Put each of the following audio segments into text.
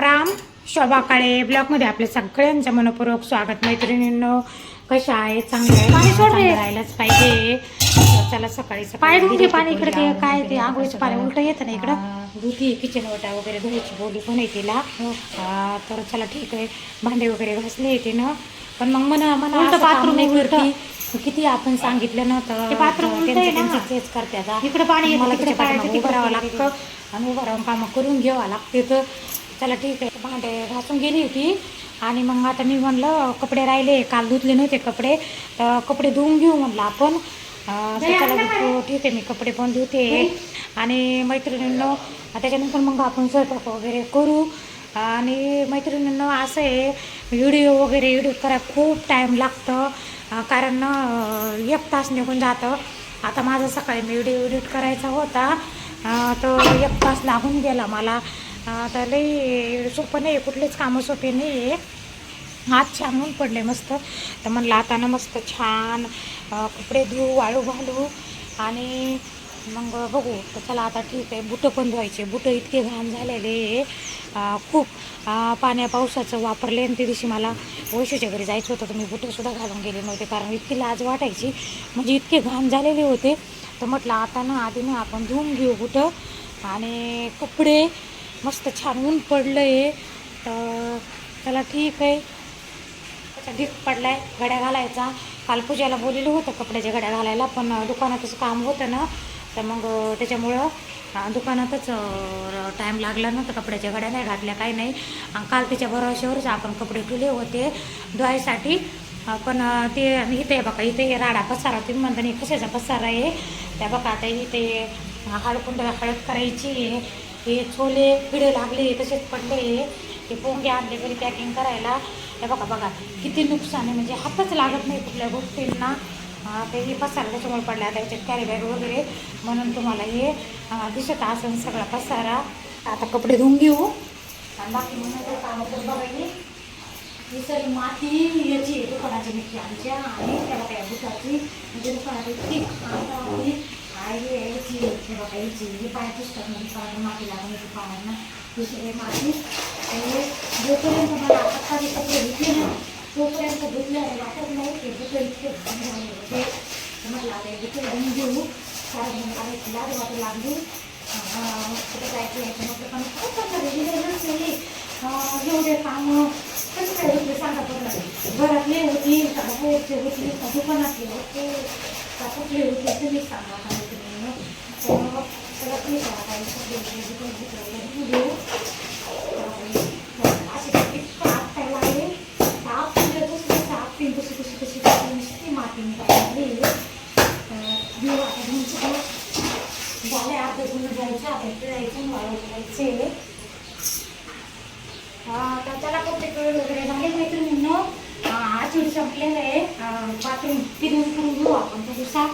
राम. राम शोभा काळे ब्लॉगमध्ये आपल्या सगळ्यांचं मनपूर्वक स्वागत. मैत्रिणींनो कशा आहे चांगलं पाणी राहायलाच पाहिजे. चला सकाळी पाय गेली पाणी इकडे ते. काय ते? आंघोळीचं पाणी. उलटं येतं ना इकडं? धुती किचन ओटा वगैरे धुवायची बोली पण आहे तिला. आ, तर चला ठीक आहे. भांडे वगैरे घासले तिनं. पण मग नाही उलटं. करती. किती आपण सांगितलं ना तर ना. त्यांचं तेच करतात इकडं पाणी येतं, मला तिकडं तिकडं उभं राहावं लागतं. आणि उभं राहून कामं करून घ्यावं लागते तर. चला ठीक आहे. भांडे घासून गेली होती. आणि मग आता मी म्हणलं कपडे राहिले. काल धुतले नव्हते कपडे. तर कपडे धुवून घेऊ म्हणलं आपण. धुतो. ठीक आहे मी कपडे पण धुते. आणि मैत्रिणींनो त्याच्यानंतर मग आपण स्वयंपाक वगैरे करू. आणि मैत्रिणींनो असं आहे व्हिडिओ वगैरे एडिट करायला खूप टाईम लागतं. कारण एक तास निघून जातं. आता माझा सकाळी मी व्हिडिओ एडिट करायचा होता. तर एक तास लागून गेला मला. आता लई सोपं नाही आहे कुठलेच कामं सोपे नाही आहे आज छान ऊन पडले मस्त. तर म्हणलं आता ना मस्त छान कपडे धुवू वाळू घालू आणि मग बघू. तर चला आता ठीक आहे बुटं पण धुवायचे. बुटं इतके घाण झालेले. खूप पाण्या पावसाचं वापरले आणि त्या दिवशी मला वैशूच्या घरी जायचं होतं तर मी बुटंसुद्धा घालून गेले नव्हते. कारण इतकी लाज वाटायची. म्हणजे इतके घाण झालेले होते. तर म्हटलं आता ना आधी ना आपण धुवून घेऊ बुटं आणि कपडे मस्त छान ऊन पडलं आहे तर त्याला ठीक आहे. त्याचा ढीक पडला आहे घड्या घालायचा. काल पूजाला बोललेलं होतं कपड्याच्या घड्या घालायला पण दुकानातच काम होतं ना. तर मग त्याच्यामुळं दुकानातच टाईम लागला ना तर कपड्याच्या घड्या नाही घातल्या काही नाही. आणि काल त्याच्या भरवशावरच आपण कपडे ठेवले होते धुवायसाठी. पण ते आणि इथे आहे बघा इथे हे राडा पसारा तुम्ही म्हणता नाही कशाचा पसारा आहे? त्या बघा आता इथे हळकुंड हळद करायची आहे. हे छोले पिढे लागले तसेच पडले. हे पोंगे आणले घरी पॅकिंग करायला. हे बघा बघा. किती नुकसान आहे. म्हणजे हातच लागत नाही कुठल्या गोष्टींना. ते हे पसारा त्याच्यामुळे पडला. आता याच्यात कॅरी बॅग वगैरे. म्हणून तुम्हाला हे दिसत असं सगळा पसारा. आता कपडे धुवून घेऊ. आणि बाकी म्हणून काम तर बघायची ही. सगळी माती याची दुकानाची मिठी आमच्या. आणि त्या बघा दुकानाची म्हणजे दुकानाची इतकी घाण होती. हे बघा याची ही पाय पुस्तक म्हणजे दुकानात माती लागून येते पायांना. ही माती आणि जोपर्यंत मला हाताचे कपडे धुतले ना तोपर्यंत धुतले वाटत नाही की बुटं इतके होते तर आता हे बुटं घेऊ कारण मला एक लाज वाटू लागली. कुठे जायचं यायचं म्हटलं पण काय करणार आहे? गेले एवढे कामं. कसं काय होते सांगा घरातले होती होती दुकानातले होते कुठले होते तुम्ही सांगा आता मैत्रिणींनो. तर चला तुम्ही सांगा काही सगळे इकडे तिकडे तिकडे इकडे घेऊ. तर असे ते इतकं आपटायला लागले. तर आपटले दुसरे आपटीन कशी कशी कशी कशी नुसती माती निघायला लागली. तर घेऊ आता घेऊन सगळं. झाले अर्धे गुण जायचं आता जायचं वाळू जायचे तर त्याला कपडे कपडे वगैरे झाले मैत्रिणींनो आचूड संपलेलं आहे बाथरूम फिरून करून घेऊ आपण त्या दिवसात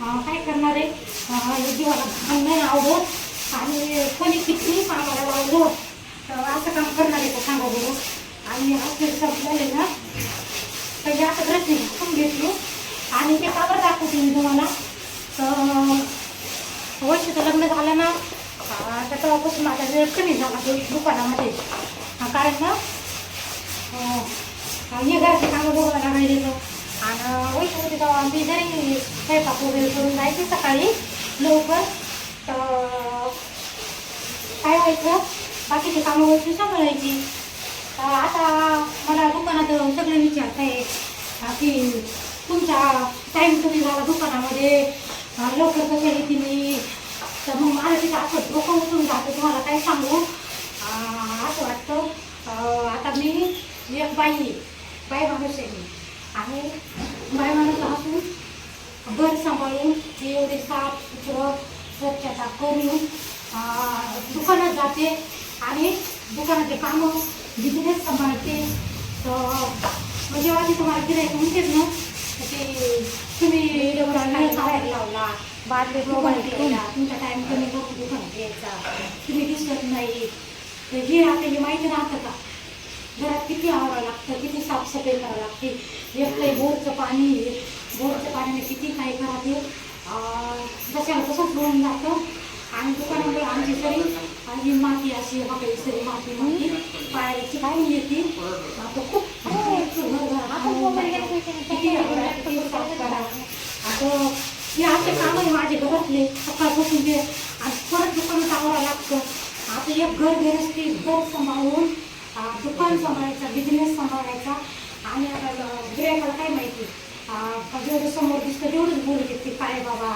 अं, काय करणार आहे अं, हे जीवाला घाण नाही आवडत आणि कोणी किती कामाला लावलं तर असं काम करणार आहे का सांगा बरं? आणि आचूड संपलेलं आहे ना? पहिले असं ग्रस झाकून घेतलो. आणि ते काबर दाखवते मी तुम्हाला. तर वर्षाचं लग्न झालं ना? अं, तर तेव्हापासून माझा वेळ कमी झाला तो दुकानामध्ये. कारण ना हे घराचे कामं बघायला लागले आणि वैश होते तेव्हा मी जरी स्वयंपाक वगैरे करून जायचे सकाळी लवकर. तर काय व्हायचं? बाकीचे कामं वस्तू सांभाळायची. आता मला दुकानात सगळे विचारताय आहे. की तुमचा टाईम कमी झाला दुकानामध्ये. लवकर कसं येते मी तर मग मला तिथं असं डोकं उचलून जातं तुम्हाला काय सांगू? असं वाटतं. आता मी एक बाई आहे. बाई माणूस आहे मी. आणि बाई माणूस असून घर सांभाळून एवढे साफ सुथरं स्वच्छता करून दुकानात जाते. आणि दुकानाचे कामं बिझनेस सांभाळते. तर म्हणजे जेव्हा ती तुम्हाला गिरायचं म्हणतेच ना तर ते तुम्ही बाहेर लावला मोबाईल केला तुमचा टाईम कमी करून दुकानात यायचा तुम्ही दिसत नाही. तर हे आता हे माहिती राहतं का? घरात किती आवरावं लागतं किती साफसफाई करावं लागते. एक काही बोरचं पाणी आहे. बोरच्या पाण्याने किती काय करावे जशाला तसंच होऊन जातं. आणि दुकानामुळे आमची सरी आणि ही माती अशी हॉटेल सरी माती माती पायाची काही येते आता खूप हे असे काम आहे माझे घरातले सकाळपासून ते आणि परत दुकानात आवडावं लागतं आता एक घर गृहस्थी घर सांभाळून दुकान सांभाळायचा बिझनेस सांभाळायचा आणि आता गिरायकाला काय माहिती जेवढं समोर दिसतं तेवढंच बोलत येते काय बाबा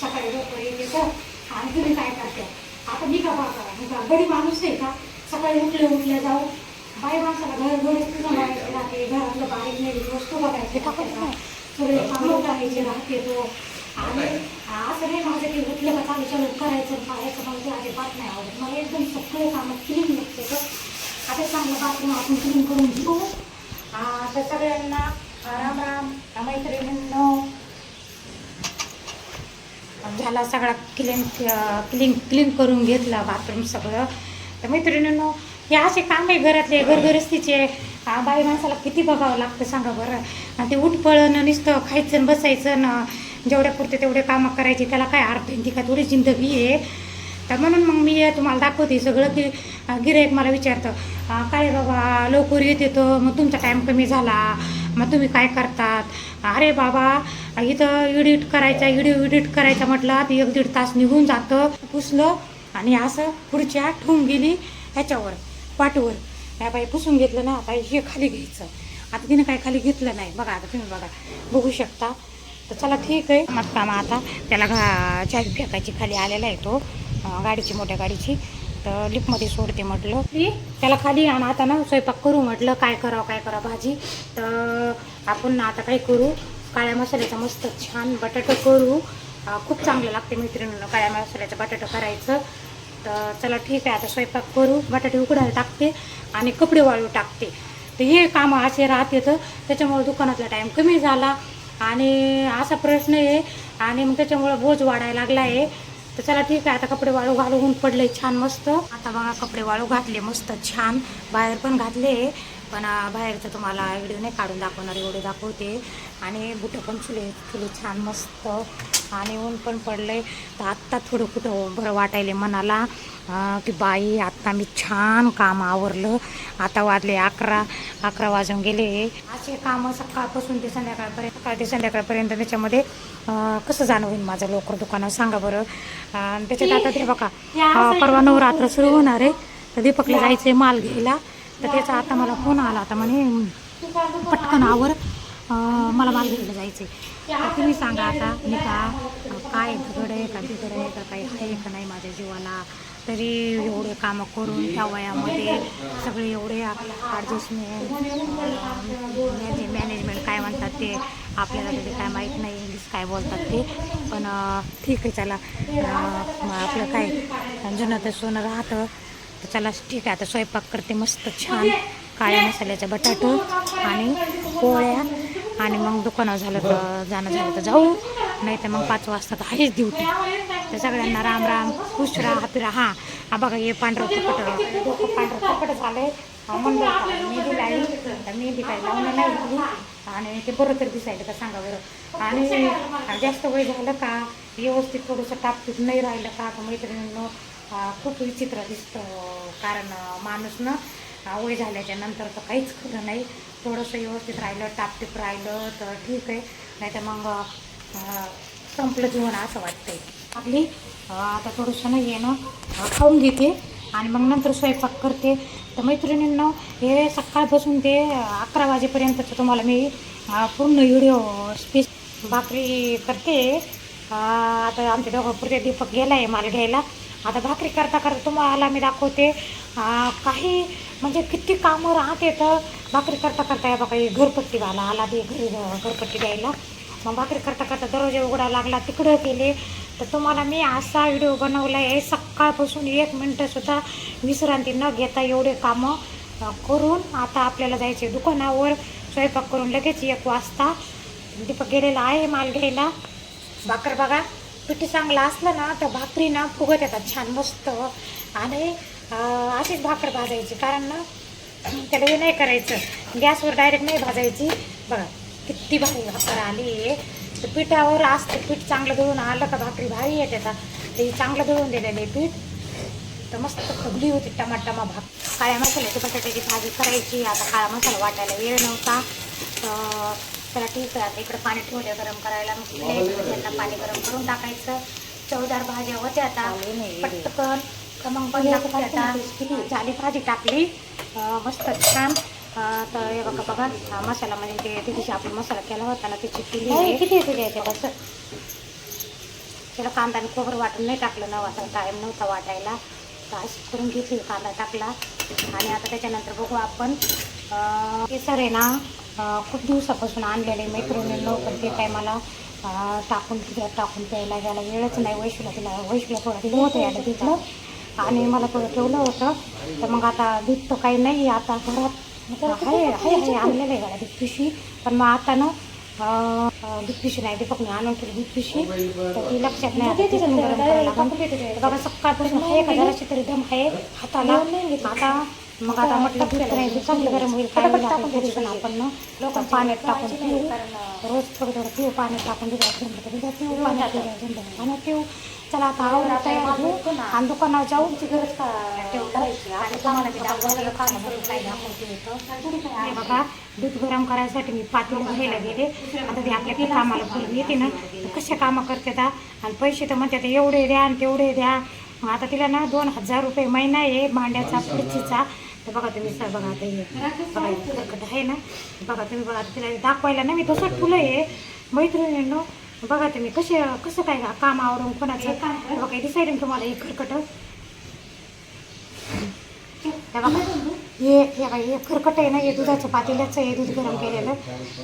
सकाळी लवकर येते तर आणि तुम्ही काय करते आता मी का बाबा मी का गडी माणूस आहे का? सकाळी उठले उठल्या जाऊ बाई माणसाला घर गृहस्थी सांभाळायची राहते घरातलं बारीक नाही वस्तू बघायचे टाकायचा सगळे कामं करायचे राहते तो. आणि असं नाही माझं की उठलं का चालू चालू करायचं पाहायचं मला ते अजिबात नाही आवडत. मला एकदम सगळे कामं क्लीन लागते तर आता चांगलं बाथरूम आपण क्लीन करून घेऊ. तर सगळ्यांना राम राम मैत्रिणींनो. झाला सगळा क्लीन क्लीन क्लीन करून घेतला बाथरूम सगळं. तर मैत्रिणींनो हे असे काम आहे घरातले घरगरस्तीचे बाई माणसाला किती बघावं लागतं सांगा बरं. आणि ते उठपळणं नुसतं खायचं आणि बसायचं ना जेवढ्या पुरते तेवढे कामं करायची त्याला काय अर्थ आहे? ती का थोडी जिंदगी आहे? तर म्हणून मग मी तुम्हाला दाखवते सगळं की गिरायक मला विचारतं काय बाबा लवकर येते येतो मग तुमचा टाईम कमी झाला. मग तुम्ही काय करतात? अरे बाबा इथं एडिट करायचा व्हिडिओ एडिट करायचा म्हटलं तर एक दीड तास निघून जातं. पुसलं आणि असं खुर्च्या ठेवून गेली ह्याच्यावर पाठवर. या बाई पुसून घेतलं ना आता हे खाली घ्यायचं. आता तिने काय खाली घेतलं नाही. बघा आता तुम्ही बघा बघू शकता. तर चला ठीक आहे. मग कामा आता त्याला घा चावी फेकायची खाली आलेला आहे तो गाडीची मोठ्या गाडीची. तर लिफ्टमध्ये सोडते म्हटलं. की त्याला खाली आण आता ना स्वयंपाक करू म्हटलं. काय करावं काय करावं भाजी. तर आपण आता काय करू? काळ्या मसाल्याचा मस्त छान बटाटं करू. खूप चांगलं लागते मैत्रिणीनं काळ्या मसाल्याचं बटाटं करायचं. तर चला ठीक आहे आता स्वयंपाक करू. बटाटे उकडायला टाकते आणि कपडे वाळू टाकते. तर हे कामं असे राहते तर त्याच्यामुळे दुकानातला टाईम कमी झाला. आणि असा प्रश्न आहे. आणि मग त्याच्यामुळं बोज वाढायला लागला आहे तर चला ठीक आहे आता कपडे वाळू घालून पडले छान मस्त. आता बघा कपडे वाळू घातले मस्त छान. बाहेर पण घातले पण बाहेरचं तुम्हाला व्हिडिओ नाही काढून दाखवणार एवढे दाखवते. आणि बुटं पण फुले फुले छान मस्त. आणि ऊन पण पडले तर आत्ता थोडं कुठं बरं वाटायले मनाला की बाई आत्ता मी छान काम आवरलं. आता वाजले अकरा अकरा वाजून गेले. असे कामं सकाळपासून ते संध्याकाळपर्यंत सकाळ ते संध्याकाळपर्यंत त्याच्यामध्ये कसं जाणं होईल माझं लोकर दुकानात सांगा बरं. अं, त्याच्यात आता ते बघा परवा नवरात्र सुरू होणार आहे. तर दीपकला जायचं आहे माल घ्यायला तर त्याचा आता मला फोन आला होता म्हणे पटकन आवर. मला माल घ्यायला जायचं आहे तर तुम्ही सांगा आता मी का काय दगड आहे का बिगड आहे का काही आहे का नाही माझ्या जीवाला? तरी एवढे कामं करून त्या वयामध्ये सगळे एवढे ॲडजस्टमेंट मॅनेजमेंट म्हणजे काय म्हणतात ते आपल्याला त्याचे काय माहीत नाही इंग्लिश काय बोलतात ते. पण ठीक आहे चला. आपलं काय जुनं तर सोनं राहतं. तर चला ठीक आहे आता स्वयंपाक करते मस्त छान. काळ्या मसाल्याचा बटाटो आणि पोळ्या आणि मग दुकानावर झालं तर जाणं झालं तर जाऊ. नाही तर मग पाच वाजता तर आहेच ड्युटी. तर सगळ्यांना राम राम खुश राहा हापी राहा. हा बघा हे पांढरं कपट डोकं पांढरं कपट झालं आहे म्हणलं मेहंदी लावली तर मेहंदी काय लावणं नाही आणि ते बरं तर दिसायलं का सांगा बरं. आणि जास्त वय झालं का व्यवस्थित थोडंसं टापटीप नाही राहिलं का का मैत्रिणींनो खूप विचित्र दिसतं कारण माणूस ना वय झाल्याच्यानंतर तर काहीच खरं नाही. थोडंसं व्यवस्थित राहिलं टापटीप राहिलं तर ठीक आहे. नाही तर मग संपलं जीवन असं वाटतंय. आपली आता थोडंसं ना येणं खाऊन घेते आणि मग नंतर स्वयंपाक करते. तर मैत्रिणींना हे सकाळपासून ते अकरा वाजेपर्यंतचं तुम्हाला मी पूर्ण व्हिडिओ स्पेस भाकरी करते. आता आमच्या दोघांपुरते दीपक गेला आहे माल घ्यायला. आता भाकरी करता करता तुम्हाला मी दाखवते. काही म्हणजे किती कामं राहते तर भाकरी करता करता या बघा घरपट्टीवाला आला ते घरी घरपट्टी द्यायला. मग भाकरी करता करता दरवाजा उघडा लागला तिकडं गेले. तर तुम्हाला मी असा व्हिडिओ बनवला आहे सकाळपासून एक मिनटंसुद्धा विश्रांती न घेता एवढे कामं करून आता आपल्याला जायचे दुकानावर. स्वयंपाक करून लगेच एक वाजता दीपक गेलेला आहे माल घ्यायला. भाकर बघा पिठी चांगलं असलं ना तर भाकरी ना फुगत येतात छान मस्त. आणि अशीच भाकर भाजायची. कारण ना त्याला हे नाही करायचं. गॅसवर डायरेक्ट नाही भाजायची. बघा. किती भारी भाकर आली. आहे तर पिठावर असतं पीठ चांगलं दळून आलं का भाकरी भारी येते आता ते चांगलं दळून दिलेलं आहे पीठ. तर मस्त फुगली होती टमाटमा भाग काळ्या मसाल्याची बटाट्याची भाजी करायची. आता काळा मसाला वाटायला वेळ नव्हता. तर ठीक आहे आता इकडे पाणी ठेवले गरम करायला. मग तिला यांना पाणी गरम करून टाकायचं. चवदार भाज्या होत्या आता. पटकन तर मग पण झाली भाजी. टाकली. मस्त छान. तर हे बघा बघा हा मसाला म्हणजे ते तिथे दिवशी आपण मसाला केला होता. ना त्याची केली किती येते त्याच्यापासून त्याला कांदा आणि खोबरं वाटून नाही टाकलं नव्हता. टाईम नव्हता वाटायला तर अशी करून घेतली कांदा टाकला आणि आता त्याच्यानंतर बघू आपण केसर आहे ना खूप दिवसापासून आणलेले मैत्रिणींनो पण ते काय मला टाकून तिच्यात टाकून प्यायला घ्यायला वेळच नाही वैशूला तिला वैशूला थोडं दिलं होतं. याला तिथलं आणि मला थोडं ठेवलं होतं तर मग आता दूध तर काही नाही. आता घरात आहे आणलेलं आहे पण मग आता ना पिशवी नाही दीपकने आणून ठेवली दूध पिशवी तर ती लक्षात नाही बघा सकाळपासून आहे का जराशी तरी दम आहे हाताला. आता मग आता म्हटलं दूध नाही दूध चांगलं गरम होईल काय पण आपण ना लोक पाण्यात टाकून पिऊ. रोज थोडं थोडं पिऊ पाण्यात टाकून दुधात पाण्यात पिऊ. चला आता आवडून तयार होऊ आणि दुकानावर जाऊन ती गरज हे बघा दूध गरम करायसाठी मी पातेलं घ्यायला गेले. आता ते आपल्या कामाला बोलून येते ना तर कशा कामं करते आता आणि पैसे तर म्हणते ते एवढे द्या आणि तेवढे द्या. मग आता तिला ना दोन हजार रुपये महिना आहे भांड्याचा खुर्चीचा. तर बघा तुम्ही सर बघा आता हे. बघा आहे ना. बघा तुम्ही बघा तिला दाखवायला ना मी तसं फुलं आहे. मैत्रिणींनो बघा तुम्ही कसे कसं काय काम आवरून कोणाचं बघा दिसायला तुम्हाला हे खरकट हे हे हे खरकट आहे ना हे दुधाचं पातेल्याच आहे दूध गरम केलेलं.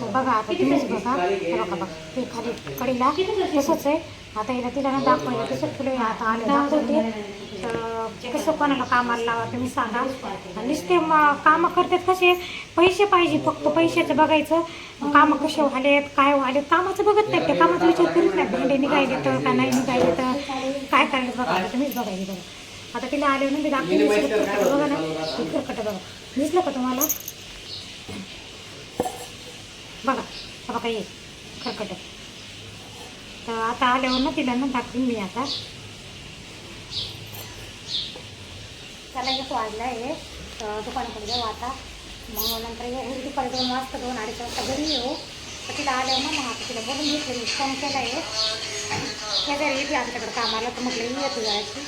तर बघा आता तुम्हीच बघा बघा बघा ते खाली कडीला तसंच आहे. आता हिला तिला ना दाखवायला तसं फुलं आता आले दाखवते. तर कसं कोणाला कामाला लावा तुम्ही सांगा. नुसते मग कामं करतात कसे? पैसे पाहिजे फक्त पैशाचं बघायचं. कामं कसे व्हालेत काय व्हालेत? कामाचं बघत नाही ते कामाचा विचार करीत नाही. भांडे निघायले तर का नाही निघायले तर काय करायचं बघा तुम्हीच बघायला बघा. आता तिला आले ना मी दाखवली खरकट बघा ना खरकट बघा दिसलं का तुम्हाला? बघा बघा ये खरकट तर आता आल्यावर ना तिला ना दाखवीन मी आता. त्याला एक वाजला आहे. दुकानाकडे जाऊ आता. मग नंतर हे दुपारी दोन वाजता दोन अडीच वाजता घरी येऊ. तर तिला आल्यावर ना मग आता तिला बोलून घेतलं मी फोन केला आहे शेजारी येते आमच्याकडे कामाला तर म्हटलं येते जायची.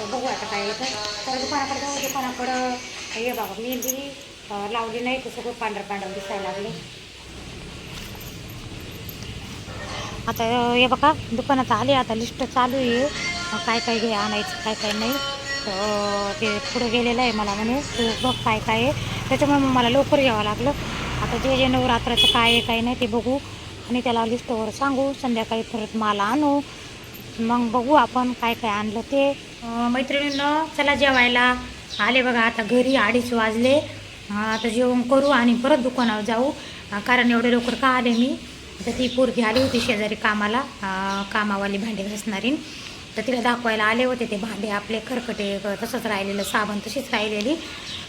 बघू आता काय येतं तर दुकानाकडे जाऊ दुकानाकडं हे बाबा मेहंदी लावली नाही तर सगळं पांढरं पांढरं दिसायला लागले. आता हे बघा दुकानात आले आता लिस्ट चालू आहे. काय काय घे आणायचं काय काय नाही. तर ते पुढे गेलेलं आहे मला म्हणे तू बघ काय काय आहे. त्याच्यामुळे मग मला लवकर यावं लागलं. आता जे जे नवरात्राचं काय आहे काय नाही ते बघू. आणि त्याला लिस्टवर सांगू संध्याकाळी परत माल आणू. मग बघू आपण काय काय आणलं ते. मैत्रिणीनं चला जेवायला. आले बघा आता घरी अडीच वाजले. आता जेवण करू आणि परत दुकानावर जाऊ. कारण एवढे लवकर का आले मी? तर ती पोरगी आली होती शेजारी कामाला. कामावाली भांडे घासणारी. तर तिला दाखवायला आले होते ते भांडे आपले खरकटे तसंच राहिलेलं साबण तशीच राहिलेली.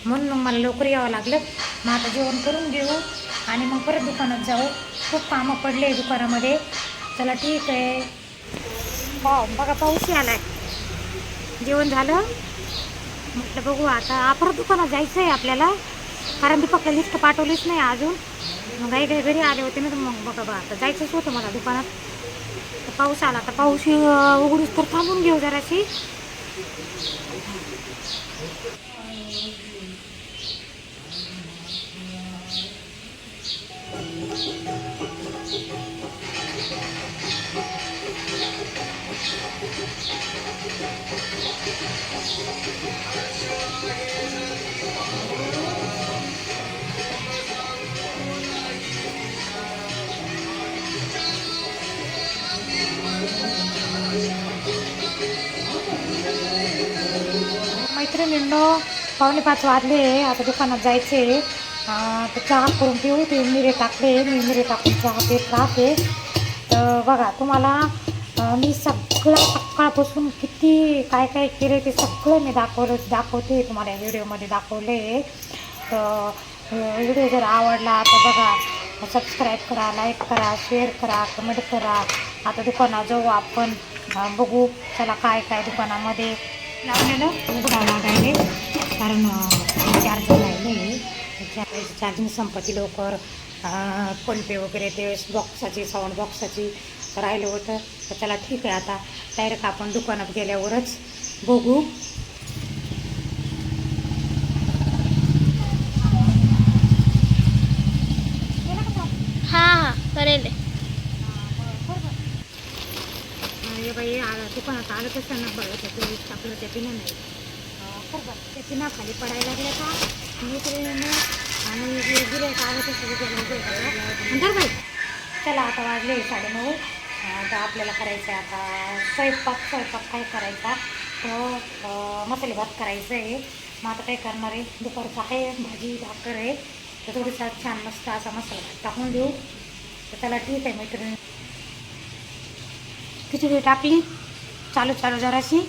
म्हणून मग मला लवकर यावं लागलं. मग आता जेवण करून घेऊ आणि मग परत दुकानात जाऊ. खूप कामं पडले दुकानामध्ये. चला ठीक आहे. पाव बघा पाऊस आलाय जेवण झालं? म्हटलं बघू आता परत दुकानात जायचं आहे आपल्याला. कारण दीपकला लिस्ट पाठवलीच नाही अजून. मग काही काही घरी आले होते ना तर मग बघा बघा आता जायचंच होतं मला दुकानात. तर पाऊस आला तर पाऊस उघडूस उघडूच तर थांबून घेऊ जराशी. पावणे पाच वाजले आता दुकानात जायचे तर चहा करून पिऊ. ते मिरे टाकले. मी मिरे टाकून चहा पेत राहते. तर बघा तुम्हाला मी सगळं सकाळपासून किती काय काय केले ते सगळं मी दाखवलं दाखवते. तुम्हाला या व्हिडिओमध्ये दाखवले. तर व्हिडिओ जर आवडला तर बघा सबस्क्राईब करा लाईक करा शेअर करा कमेंट करा. आता दुकानात जाऊ आपण. बघू त्याला काय काय दुकानामध्ये. लावलेलं? उघडा लागायले कारण चार्जिंग राहिले चार्जिंग संपत्ती लवकर फोनपे वगैरे ते बॉक्साची साऊंड बॉक्साची राहिलं होतं. तर त्याला ठीक आहे आता. डायरेक्ट आपण दुकानात गेल्यावरच बघू. हा हा करेल. हे बाई दुकानात आलं तर त्यांना बघत होते आपलं त्या पिण्या नाही बरं. त्या खाली पडायला लागल्या का? मी आणि गिरायक आलं तर सगळं गेलं बाई. चला आता वाजले साडेनऊ. आता आपल्याला करायचं आहे आता स्वयंपाक स्वयंपाक काय करायचा? तर मसाले भात करायचं आहे मग आता काय करणार आहे? दुपारचं आहे भाजी भाकर आहे. तर थोडीसा छान मस्त असा मसाला भात टाकून देऊ. तर त्याला ठीक आहे मैत्रिणी. खिचडी टाकली? चालू चालू जराशी.